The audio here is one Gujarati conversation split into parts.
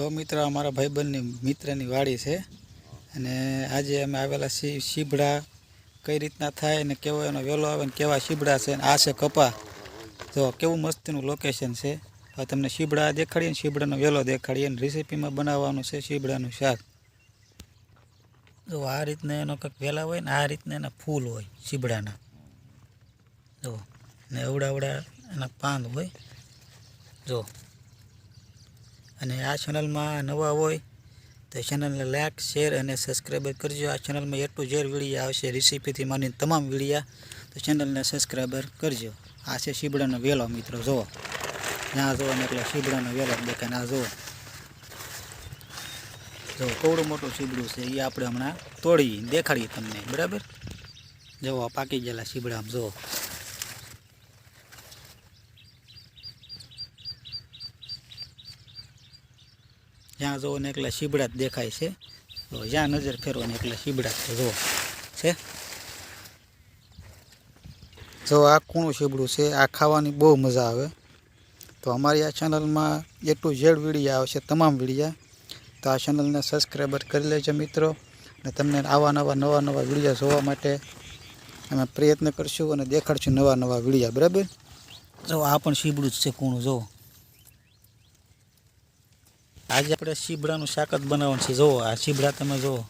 તો મિત્ર, અમારા ભાઈબંધની મિત્રની વાડી છે અને આજે અમે આવેલા છીએ શીભડા. કઈ રીતના થાય અને કેવો એનો વેલો આવે ને કેવા શીબડા છે અને આ છે કપા. જો કેવું મસ્તીનું લોકેશન છે. હવે તમને શીબડા દેખાડીએ ને શીબડાનો વેલો દેખાડીએ અને રેસીપીમાં બનાવવાનું છે શીબડાનું શાક. જો આ રીતના એનો કંઈક વેલા હોય ને આ રીતના એના ફૂલ હોય શીબડાના જો, ને અવડા અવડા એના પાંદ હોય. જો. અને આ ચેનલમાં નવા હોય તો ચેનલને લાઈક, શેર અને સબસ્ક્રાઈબ કરજો. આ ચેનલમાં એટલું ઝેર વિડીયા આવશે. રેસીપીથી માંડીને તમામ વિડીયા. તો ચેનલને સબસ્ક્રાઈબર કરજો. આ છે શીબડાનો વેલો, મિત્રો. જુઓ. ના જુઓ ને એટલે શીબડાનો વેલો દેખાય. ના જુઓ. જો કવડું મોટું શીબડું છે. એ આપણે હમણાં તોડી દેખાડીએ તમને. બરાબર? જુઓ પાકી ગયેલા શીબડામાં જુઓ. જ્યાં જુઓ ને એકલા શીબડા દેખાય છે. તો જ્યાં નજર ફેરવો ને એકલા શીબડા છે જુઓ છે? જો આ કૂણું શીબડું છે, આ ખાવાની બહુ મજા આવે. તો અમારી આ ચેનલમાં એટલું ઝેડ વિડીયા આવશે, તમામ વિડીયા. તો આ ચેનલને સબસ્ક્રાઈબર કરી લેજો મિત્રો. અને તમને આવા નવા નવા નવા વિડીયા જોવા માટે અમે પ્રયત્ન કરશું અને દેખાડશું નવા નવા વિડીયા. બરાબર? જો આ પણ શીબડું જ છે કૂણું જો આજે આપણે શીબડાનું શાક જ બનાવવાનું છે. જુઓ, આ શીબડા તમે જુઓ.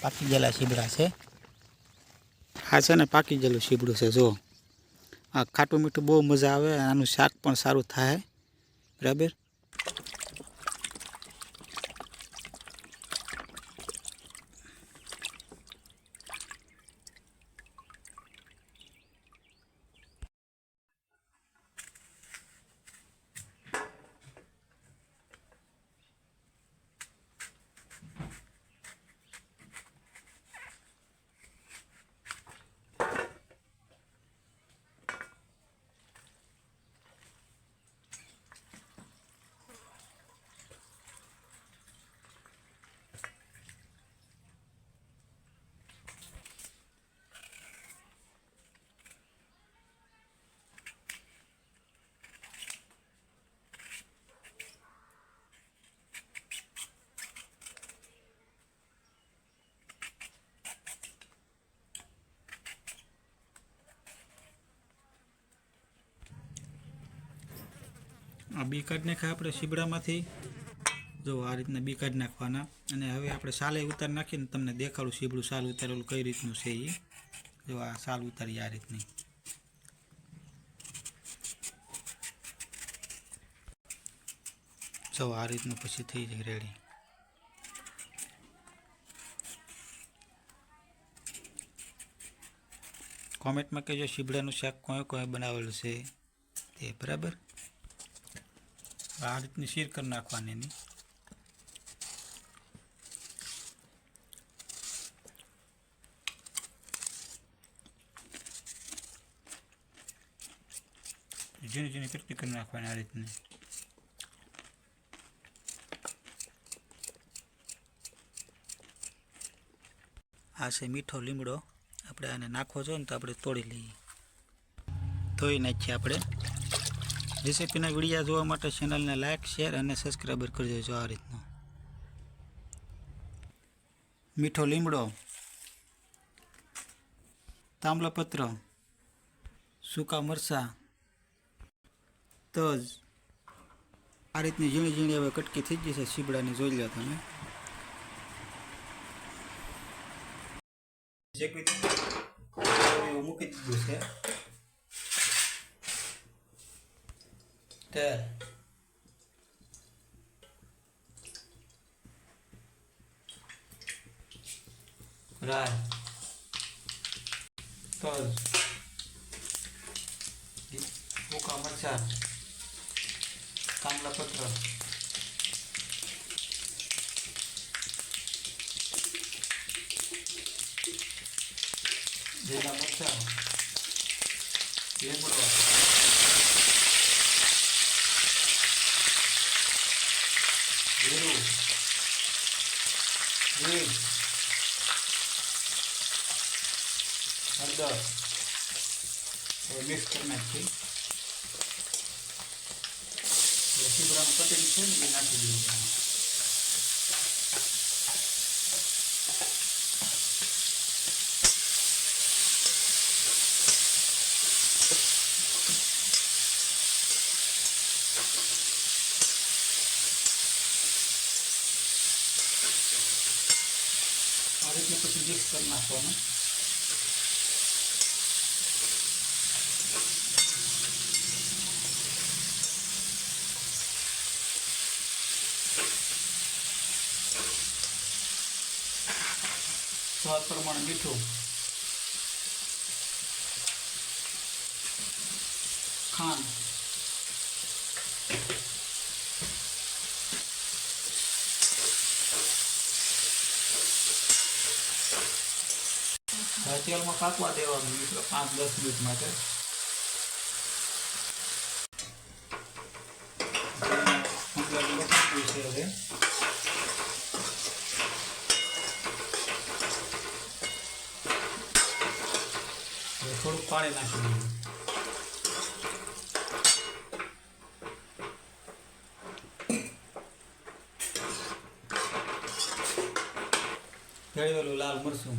પાકી ગયેલા શીબડા છે. આ છે ને પાકી ગયેલું શીબડું છે, જુઓ. આ ખાટું મીઠું બહુ મજા આવે આનું શાક પણ સારું થાય. બરાબર? આ બી કાઢી નાખ્યા આપણે શીબડામાંથી. જો આ રીતના બી કાઢી નાખવાના. અને હવે આપણે સાલે ઉતાર નાખીને તમને દેખાડું શીબડું સાલ ઉતારેલું કઈ રીતનું છે એ જો આ સાલ ઉતારી આ રીતની. જો આ રીતનું પછી થઈ જાય રેડી. કોમેન્ટમાં કહેજો શીબડાનું શાક કોઈ કોઈ બનાવેલું છે તે, બરાબર? આ રીતની શીર કરી નાખવાની એની. ઝીણી ઝીણી કેટલી કરી નાખવાની આ રીતની. આ છે મીઠો લીમડો. આપણે આને નાખવો જોઈએ ને તો આપણે તોડી લઈએ. ધોઈ નાખીએ આપણે. રેસીપીના વિડીયા જોવા માટે ચેનલને લાઇક શેર અને સબસ્ક્રાઈબર કરી દેજો આ રીતનો. મીઠો લીમડો તાંબલાપત્ર સૂકા મરચાં, તજ. આ રીતની ઝીણી ઝીણી હવે કટકી થઈ જશે શીબડાની જોઈ લો તમે. મૂકી દીધું છે. Good. Rồi. Rồi. ముఖామర్చ తామ్రపత్ర జీలమర్చ ఏం కూడా જીરું હિંગ હળદર. હવે મિક્સ કરી નાખી. એટલે શીબડાનું કટિંગ છે ને એ રીતે પછી મિક્સ કરી નાખવાનું સ્વાદ પ્રમાણે મીઠું ખાંડ તેલમાં કાપવા દેવાનું મિત્રો પાંચ દસ મિનિટ માટે. થોડુંક પાણી નાખી દઈએ. લાલ મરચું.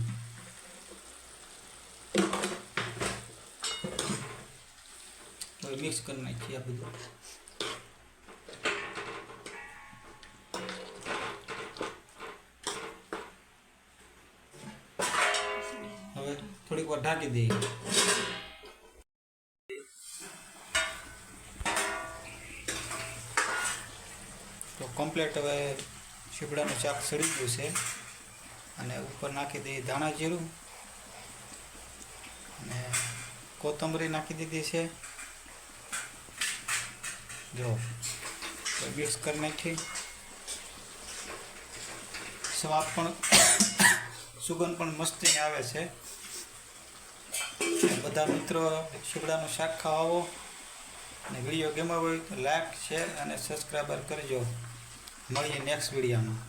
હવે મિક્સ કરી નાખીએ આ બધું હવે થોડીક વાર ઢાંકી દઈએ. તો કમ્પ્લેટ હવે શીપડાનું શાક સડી ગયું છે. અને ઉપર નાખી દઈએ ધાણા જીરું. અને કોથમરી નાખી દીધી છે. જો મિક્સ કરી નાખી. સ્વાદ પણ સુગંધ પણ મસ્તી આવે છે. બધા મિત્રો શીપડાનું શાક ખાવો અને વીડિયો ગમ્યો હોય તો લાઈક શેર અને સબસ્ક્રાઈબર કરજો. મળીએ નેક્સ્ટ વિડીયોમાં